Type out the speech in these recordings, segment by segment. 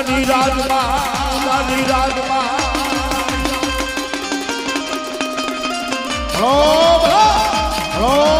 ઉદાની રાજમાં ઉદાની રાજમાં. Row ભલા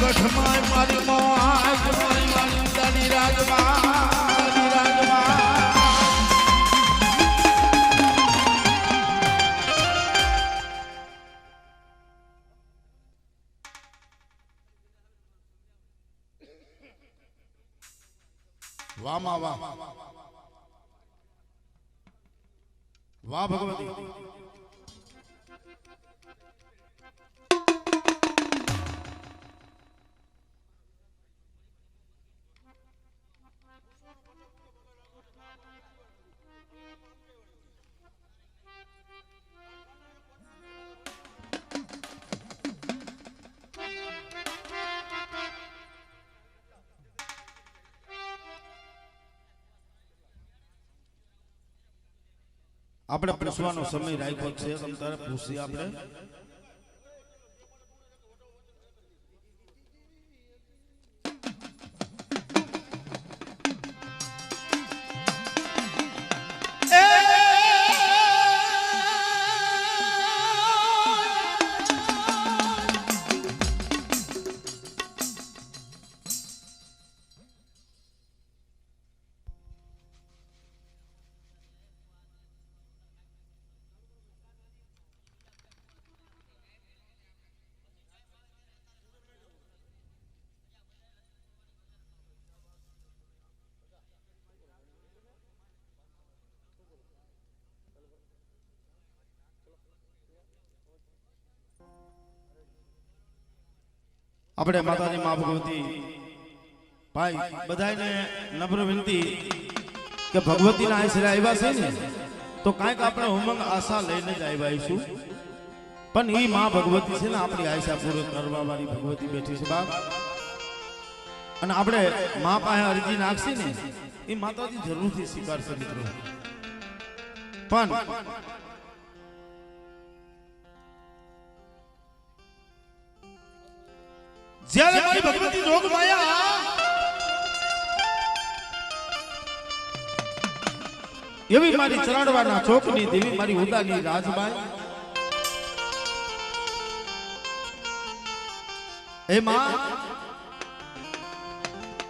ગઢમાં મારી મોજ મારી મારી દાદી રાજમાં વાહ વાહ વાહ ભગવતી. આપણે પૂછવાનો સમય રાખ્યો છે. તમ તારે પૂછી આપણે. આપણે માતાજી મા ભગવતી ભાઈ બધાને નમ્ર વિનંતી કે ભગવતીના આશરે આવ્યા છે ને તો કાંઈક આપણે ઉમંગ આશા લઈને જ આવ્યા છું પણ એ મા ભગવતી છે ને આપણી આશા પૂરી કરવા વાળી ભગવતી બેઠી છે બાપ. અને આપણે મા પાસે અરજી નાખશી ને એ માતાજી જરૂરથી સ્વીકારશે મિત્રો. પણ જ્યારે મારી ભગવતી રોગ માયા એવી મારી ચરણવાના ચોકની દેવી મારી ઉદાની રાજબાઈ એમાં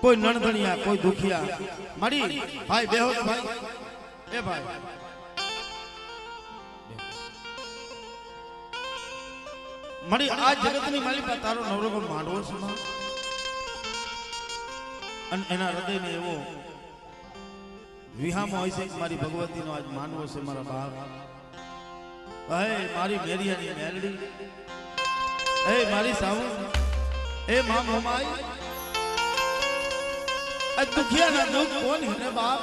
કોઈ નણધણિયા, કોઈ દુખિયા, મારી ભાઈ બેહો ભાઈ એ ભાઈ મારી આ જગતની પાસે તારો નવરો માંડવો છે અને એના હૃદયને એવો વિહામો હોય છે મારી ભગવતીનો આજ માનવો છે મારા બાપ. હે, મારી મેરિયાની મેલડી. હે, મારી સાવણ હે, મા મોમાઈ. આ દુખિયાના દુઃખ કોણ હિને બાપ?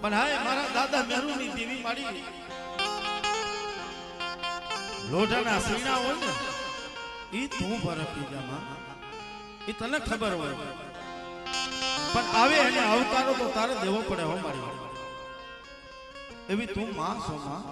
પણ હાય મારા દાદા મેરુની દેવી મારી લોઢાના સીણા હોય ને એ તું ભરપી પીજામાં. એ તને ખબર હોય. પણ આવે એને આવતારો તો તારે દેવો પડે હો મારી એવી તું માં છો માં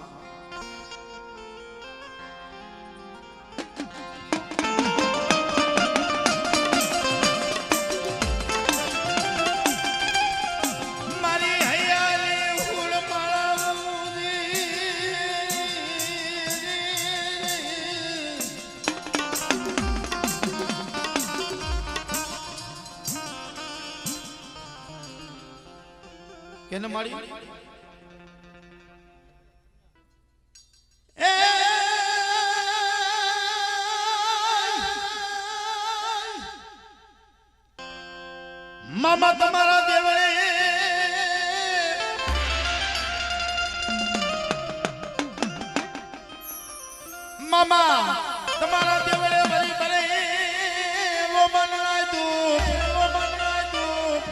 મામા તમારા દેવળે. મામા તમારા દેવળે ભરી ભરે લો મનરાય દુઃખ લો મનરાય દુઃખ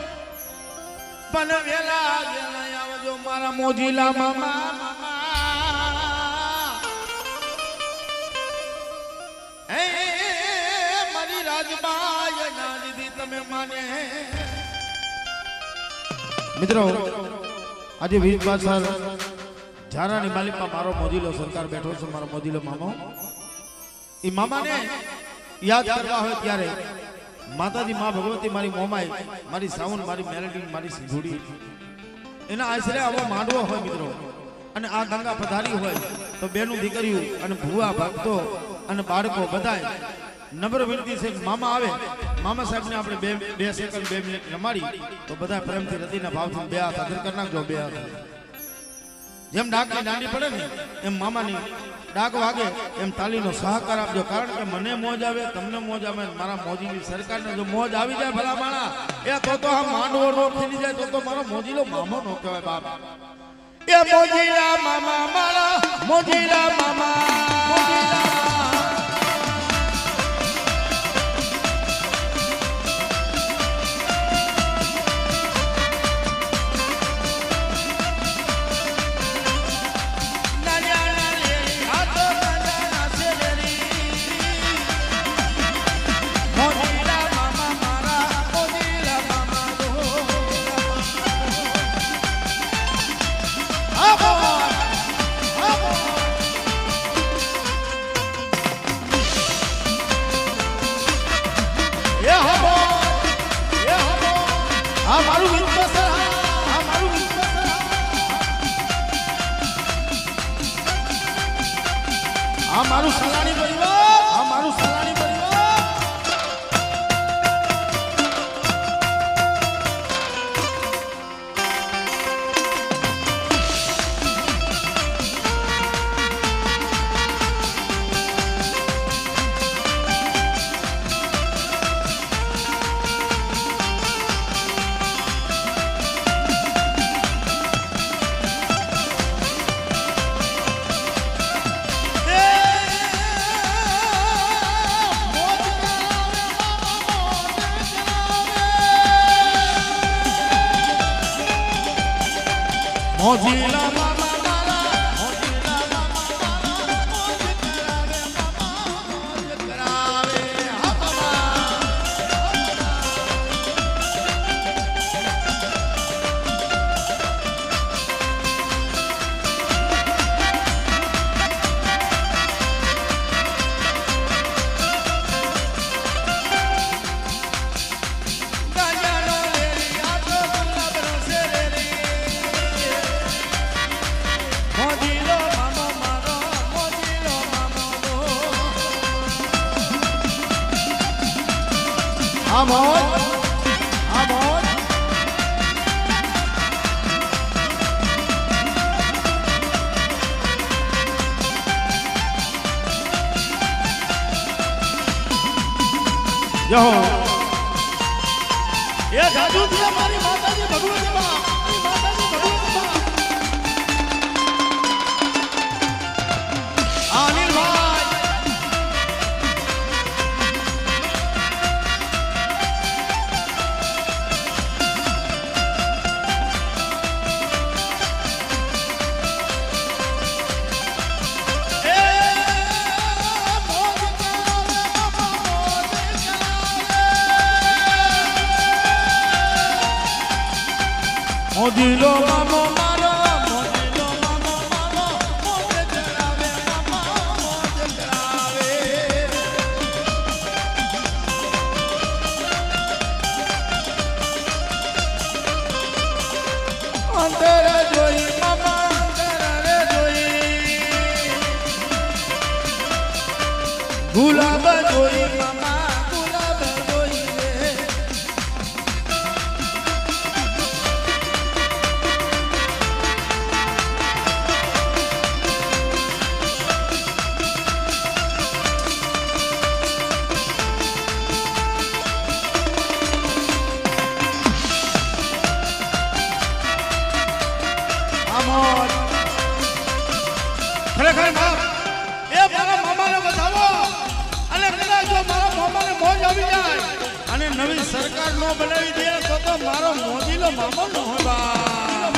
પણ વેલા વેલા આવજો મારા મોજીલા મામા. મામા હે મારી રાજબાઈ ના દીધી તમે માને. મિત્રો, આજે વીજ પાછળ ઝારાની માલિકમાં મારો મોદીલો સરકાર બેઠો છે, મારો મોદીલો મામો. એ મામાને યાદ કરવા હોય ત્યારે માતાજી મા ભગવતી મારી મોમાઈ, મારી સાઉન, મારી મેરેટિંગ મારી સિંધુડી, એના આશરે આવો માંડવો હોય મિત્રો, અને આ ગંગા પધારી હોય તો બેનું દીકરીઓ અને ભુવા, ભક્તો અને બાળકો બધાય નમ્ર વિનંતી છે મામા આવે. મામા સાહેબને આપણે બે બે સેકન્ડ બે મિનિટ રમાડી. તો બધા પ્રેમથી હૃદયના ભાવથી બે હાથ આદર કરી નાખજો, બે હાથ. જેમ ડાકની દાંડી પડે ને, એમ મામાની ડાક વાગે, એમ તાલીનો સહકાર આપજો. કારણ કે મને મોજ આવે, તમને મોજ આવે મારા મોજીની સરકારને જો મોજ આવી જાય ભલા માણા, એ તો તો આ માંડવો નો ખીલી જાય, તો તો મારો મોજીલો મામો નો કહેવાય બાપ. એ મોજીલા મામા મારા, મોજીલા મામા, મોજીલા મોજીલા આ મોજ આ મોજ એ જાદુ દિયા મારી માતાજી ભગવતી માં ગુલાબ જોઈ મામા એ મારા મામાને બતાવો અને કદાચ જો મારા મામાને મોજ આવી અને નવી સરકાર ન બનાવી દે, તો તો મારો મોદીનો મામો ન હોય બાપ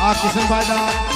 આ કિશનભાઈ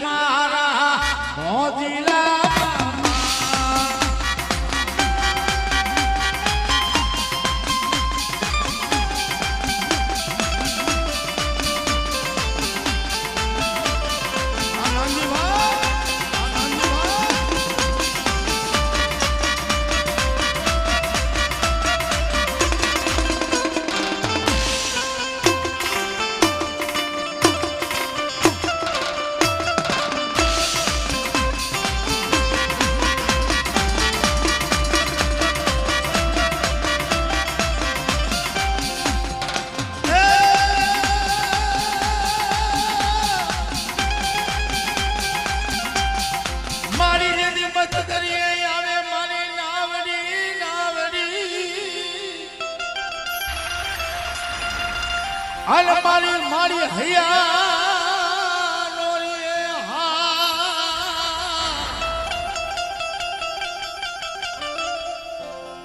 મારા મોજલા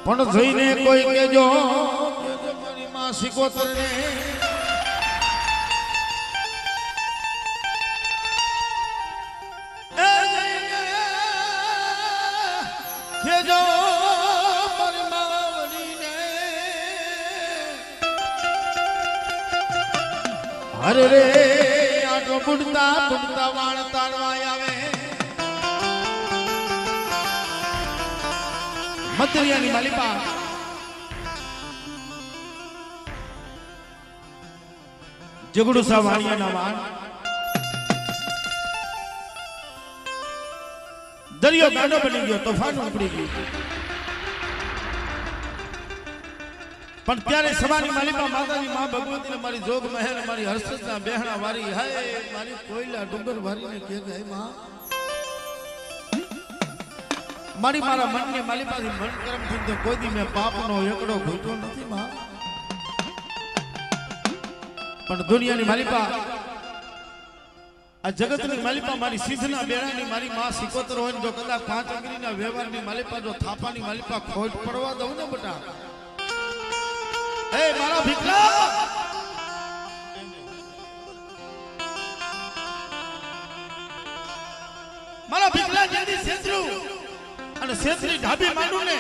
પણ જોઈને કોઈ કેજો કેજો મારી માં સિકોતર ને અરે રે આટો બુડતા બુડતા વાણ મતરિયાની માલિપા જગડુ સા વાણિયાના વાણ દરિયો ગાંડો બની ગયો તોફાન ઉપડી ગયું પણ ત્યારે સવાની માલિકા માતાની માં ભગવતીને મારી જોગ મહેર મારી હર્ષના બેહણા વારી, હાય, મારી કોયલા ડુંગર વારીને કે, હે માં મારી મારા મનને પાસે મન કરમથી તો કોઈ દી મેં પાપનો એકડો ઘૂંટો નથી માં. પણ દુનિયાની માલિકા આ જગતની માલિપા મારી સિદ્ધના બેડાની મારી માં સિકોતર હોય જો કદાચ પાંચ અંગરીના વ્યવહારની માલિપા જો થાપાની માલિપા ખોટ પડવા દઉં ને બટા. એ મારા ભીખલા! મારા ભીખલા જેથી શેત્રુ! અને શેત્રી ઢાબી માંડું ને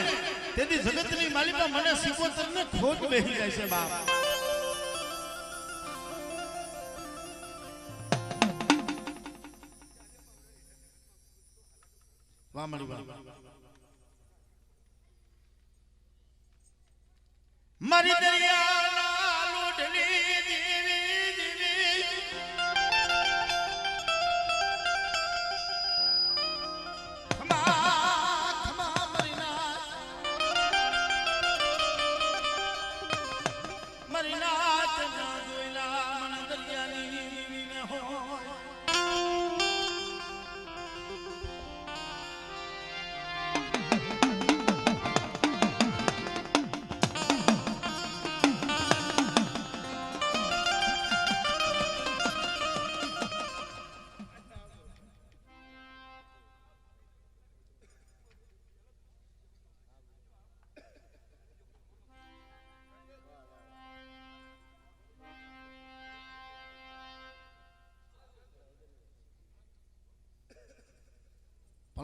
તેથી જગતની માલિકા મને સિકોતર ને ખોટ બેસી જાય છે, બાપ. મારી દરિયાના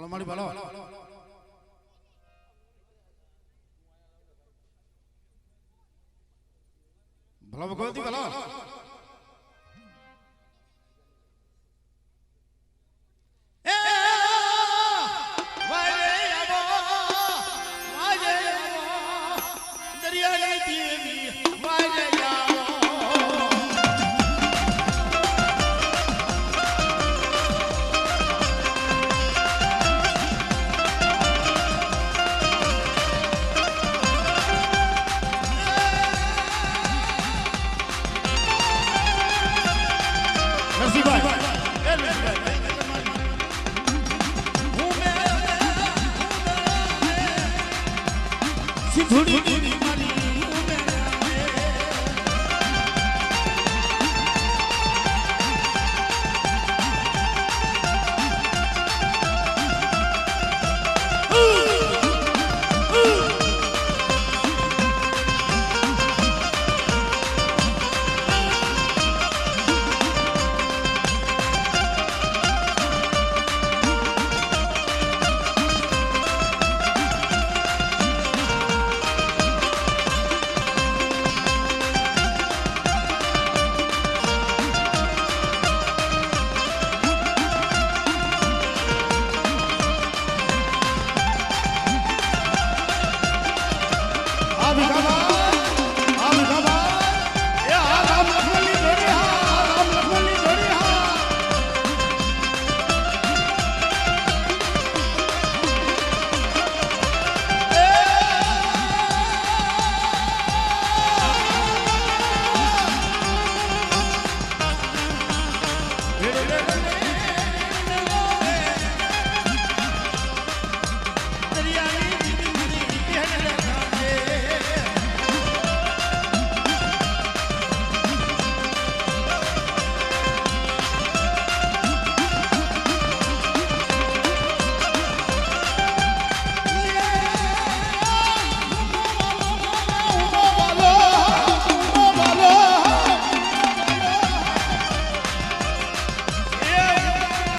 ભલો મારી ભલો ભલા ભગવતી સિંધુડી દીદી મારી